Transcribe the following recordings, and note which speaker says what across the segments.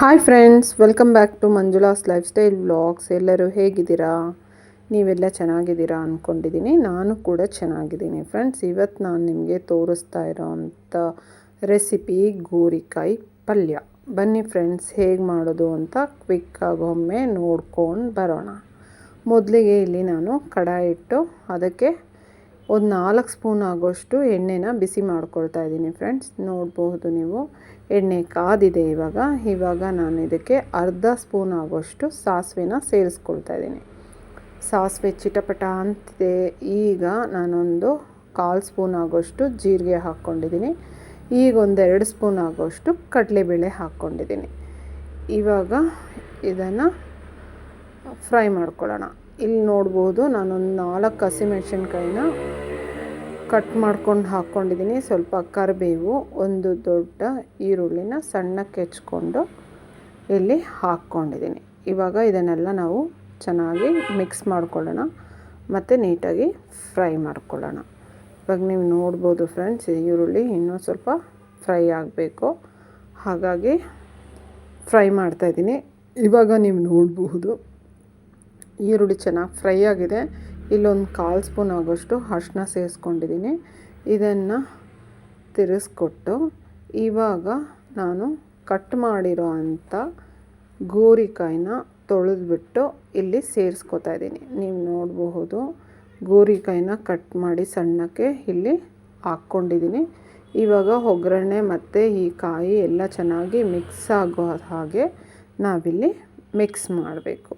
Speaker 1: Hi friends welcome back to Manjula's lifestyle vlogs ಎಲ್ಲರೂ ಹೇಗಿದ್ದೀರಾ? ನೀವೆಲ್ಲ ಚೆನ್ನಾಗಿದ್ದೀರಾ ಅಂದ್ಕೊಂಡಿದ್ದೀನಿ ನಾನು ಕೂಡ ಚೆನ್ನಾಗಿದ್ದೀನಿ ಫ್ರೆಂಡ್ಸ್ ಇವತ್ತು ನಾನು ನಿಮಗೆ ತೋರಿಸ್ತಾ ಇರೋವಂಥ ರೆಸಿಪಿ ಗೋರಿಕಾಯಿ ಪಲ್ಯ. ಬನ್ನಿ ಫ್ರೆಂಡ್ಸ್ ಹೇಗೆ ಮಾಡೋದು ಅಂತ ಕ್ವಿಕ್ಕಾಗಿ ಒಮ್ಮೆ ನೋಡ್ಕೊಂಡು ಬರೋಣ. ಮೊದಲಿಗೆ ಇಲ್ಲಿ ನಾನು ಕಡಾಯಿ ಇಟ್ಟು ಅದಕ್ಕೆ ಒಂದು ನಾಲ್ಕು ಸ್ಪೂನ್ ಆಗೋಷ್ಟು ಎಣ್ಣೆನ ಬಿಸಿ ಮಾಡ್ಕೊಳ್ತಾ ಇದ್ದೀನಿ ಫ್ರೆಂಡ್ಸ್. ನೋಡಬಹುದು ನೀವು. ಎಣ್ಣೆ ಕಾದಿದೆ ಇವಾಗ. ಇವಾಗ ನಾನು ಇದಕ್ಕೆ ಅರ್ಧ ಸ್ಪೂನ್ ಆಗೋಷ್ಟು ಸಾಸಿವೆನ ಸೇರಿಸ್ಕೊಳ್ತಾ ಇದ್ದೀನಿ. ಸಾಸಿವೆ ಚಿಟಪಟ ಅಂತಿದೆ. ಈಗ ನಾನೊಂದು ಕಾಲು ಸ್ಪೂನ್ ಆಗೋಷ್ಟು ಜೀರಿಗೆ ಹಾಕ್ಕೊಂಡಿದ್ದೀನಿ. ಈಗ ಒಂದೆರಡು ಸ್ಪೂನ್ ಆಗೋಷ್ಟು ಕಡಲೆಬೇಳೆ ಹಾಕ್ಕೊಂಡಿದ್ದೀನಿ. ಇವಾಗ ಇದನ್ನು ಫ್ರೈ ಮಾಡ್ಕೊಳ್ಳೋಣ. ಇಲ್ಲಿ ನೋಡ್ಬೋದು ನಾನೊಂದು ನಾಲ್ಕು ಹಸಿಮೆಣ್ಸಿನ್ಕಾಯಿನ ಕಟ್ ಮಾಡ್ಕೊಂಡು ಹಾಕ್ಕೊಂಡಿದ್ದೀನಿ. ಸ್ವಲ್ಪ ಕರಿಬೇವು, ಒಂದು ದೊಡ್ಡ ಈರುಳ್ಳಿನ ಸಣ್ಣಕ್ಕೆ ಹೆಚ್ಕೊಂಡು ಇಲ್ಲಿ ಹಾಕ್ಕೊಂಡಿದ್ದೀನಿ. ಇವಾಗ ಇದನ್ನೆಲ್ಲ ನಾವು ಚೆನ್ನಾಗಿ ಮಿಕ್ಸ್ ಮಾಡ್ಕೊಳ್ಳೋಣ ಮತ್ತು ನೀಟಾಗಿ ಫ್ರೈ ಮಾಡ್ಕೊಳ್ಳೋಣ. ಇವಾಗ ನೀವು ನೋಡ್ಬೋದು ಫ್ರೆಂಡ್ಸ್ ಈರುಳ್ಳಿ ಇನ್ನೂ ಸ್ವಲ್ಪ ಫ್ರೈ ಆಗಬೇಕು. ಹಾಗಾಗಿ ಫ್ರೈ ಮಾಡ್ತಾಯಿದ್ದೀನಿ ಇವಾಗ ನೀವು ನೋಡಬಹುದು, ಈರುಳ್ಳಿ ಚೆನ್ನಾಗಿ ಫ್ರೈ ಆಗಿದೆ. ಇಲ್ಲೊಂದು ಕಾಲು ಸ್ಪೂನ್ ಆಗೋಷ್ಟು ಅರ್ಶಿನ ಸೇರಿಸ್ಕೊಂಡಿದ್ದೀನಿ. ಇದನ್ನು ತಿರುಗಿಸ್ಕೊಟ್ಟು ಇವಾಗ ನಾನು ಕಟ್ ಮಾಡಿರೋ ಅಂಥ ಗೋರಿಕಾಯಿನ ತೊಳೆದ್ಬಿಟ್ಟು ಇಲ್ಲಿ ಸೇರಿಸ್ಕೊತಾ ಇದ್ದೀನಿ. ನೀವು ನೋಡಬಹುದು ಗೋರಿಕಾಯಿನ ಕಟ್ ಮಾಡಿ ಸಣ್ಣಕ್ಕೆ ಇಲ್ಲಿ ಹಾಕ್ಕೊಂಡಿದ್ದೀನಿ. ಇವಾಗ ಒಗ್ಗರಣೆ ಮತ್ತು ಈ ಕಾಯಿ ಎಲ್ಲ ಚೆನ್ನಾಗಿ ಮಿಕ್ಸ್ ಆಗೋ ಹಾಗೆ ನಾವಿಲ್ಲಿ ಮಿಕ್ಸ್ ಮಾಡಬೇಕು.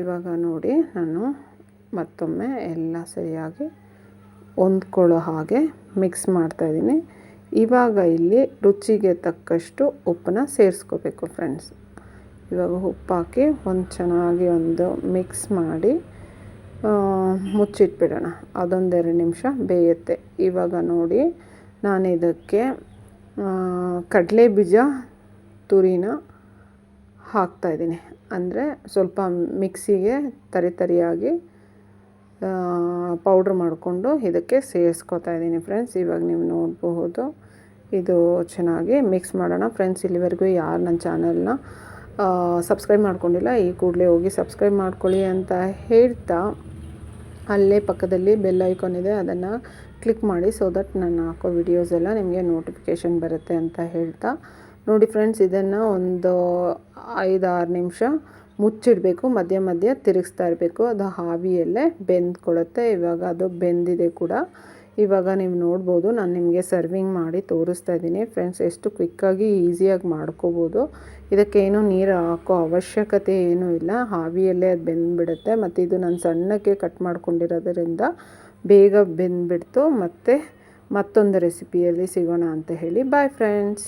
Speaker 1: ಇವಾಗ ನೋಡಿ, ನಾನು ಮತ್ತೊಮ್ಮೆ ಎಲ್ಲ ಸರಿಯಾಗಿ ಹೊಂದ್ಕೊಳ್ಳೋ ಹಾಗೆ ಮಿಕ್ಸ್ ಮಾಡ್ತಾಯಿದ್ದೀನಿ ಇವಾಗ ಇಲ್ಲಿ ರುಚಿಗೆ ತಕ್ಕಷ್ಟು ಉಪ್ಪನ್ನ ಸೇರಿಸ್ಕೋಬೇಕು ಫ್ರೆಂಡ್ಸ್ ಇವಾಗ ಉಪ್ಪು ಹಾಕಿ ಒಂದು ಚೆನ್ನಾಗಿ ಒಂದು ಮಿಕ್ಸ್ ಮಾಡಿ ಮುಚ್ಚಿಟ್ಬಿಡೋಣ. ಅದೊಂದೆರಡು ನಿಮಿಷ ಬೇಯುತ್ತೆ. ಇವಾಗ ನೋಡಿ, ನಾನು ಇದಕ್ಕೆ ಕಡಲೆ ಬೀಜ ತುರಿನ ಹಾಕ್ತಾಯಿದ್ದೀನಿ ಅಂದರೆ ಸ್ವಲ್ಪ ಮಿಕ್ಸಿಗೆ ತರಿ ತರಿಯಾಗಿ ಪೌಡ್ರ್ ಮಾಡಿಕೊಂಡು ಇದಕ್ಕೆ ಸೇರಿಸ್ಕೊತಾ ಇದ್ದೀನಿ ಫ್ರೆಂಡ್ಸ್ ಇವಾಗ ನೀವು ನೋಡಬಹುದು. ಇದು ಚೆನ್ನಾಗಿ ಮಿಕ್ಸ್ ಮಾಡೋಣ. ಫ್ರೆಂಡ್ಸ್ ಇಲ್ಲಿವರೆಗೂ ಯಾರು ನನ್ನ ಚಾನಲ್ನ ಸಬ್ಸ್ಕ್ರೈಬ್ ಮಾಡ್ಕೊಂಡಿಲ್ಲ, ಈ ಕೂಡಲೇ ಹೋಗಿ ಸಬ್ಸ್ಕ್ರೈಬ್ ಮಾಡ್ಕೊಳ್ಳಿ ಅಂತ ಹೇಳ್ತಾ, ಅಲ್ಲೇ ಪಕ್ಕದಲ್ಲಿ ಬೆಲ್ ಐಕಾನ್ ಇದೆ, ಅದನ್ನು ಕ್ಲಿಕ್ ಮಾಡಿ ಸೊ ದಟ್ ನಾನು ಹಾಕೋ ವಿಡಿಯೋಸ್ ಎಲ್ಲ ನಿಮಗೆ ನೋಟಿಫಿಕೇಷನ್ ಬರುತ್ತೆ ಅಂತ ಹೇಳ್ತಾ. ನೋಡಿ ಫ್ರೆಂಡ್ಸ್ ಇದನ್ನು ಒಂದು ಐದಾರು ನಿಮಿಷ ಮುಚ್ಚಿಡಬೇಕು, ಮಧ್ಯ ಮಧ್ಯ ತಿರುಗಿಸ್ತಾ ಇರಬೇಕು. ಅದು ಹಾವಿಯಲ್ಲೇ ಬೆಂದ್ಕೊಳ್ಳುತ್ತೆ. ಇವಾಗ ಅದು ಬೆಂದಿದೆ ಕೂಡ. ಇವಾಗ ನೀವು ನೋಡ್ಬೋದು, ನಾನು ನಿಮಗೆ ಸರ್ವಿಂಗ್ ಮಾಡಿ ತೋರಿಸ್ತಾ ಇದ್ದೀನಿ. ಫ್ರೆಂಡ್ಸ್ ಎಷ್ಟು ಕ್ವಿಕ್ಕಾಗಿ ಈಸಿಯಾಗಿ ಮಾಡ್ಕೋಬೋದು. ಇದಕ್ಕೇನು ನೀರು ಹಾಕೋ ಅವಶ್ಯಕತೆ ಏನೂ ಇಲ್ಲ. ಹಾವಿಯಲ್ಲೇ ಅದು ಬೆಂದ್ಬಿಡುತ್ತೆ. ಮತ್ತು ಇದು ನಾನು ಸಣ್ಣಕ್ಕೆ ಕಟ್ ಮಾಡ್ಕೊಂಡಿರೋದರಿಂದ ಬೇಗ ಬೆಂದ್ಬಿಡ್ತು. ಮತ್ತು ಮತ್ತೊಂದು ರೆಸಿಪಿಯಲ್ಲಿ ಸಿಗೋಣ ಅಂತ ಹೇಳಿ. Bye friends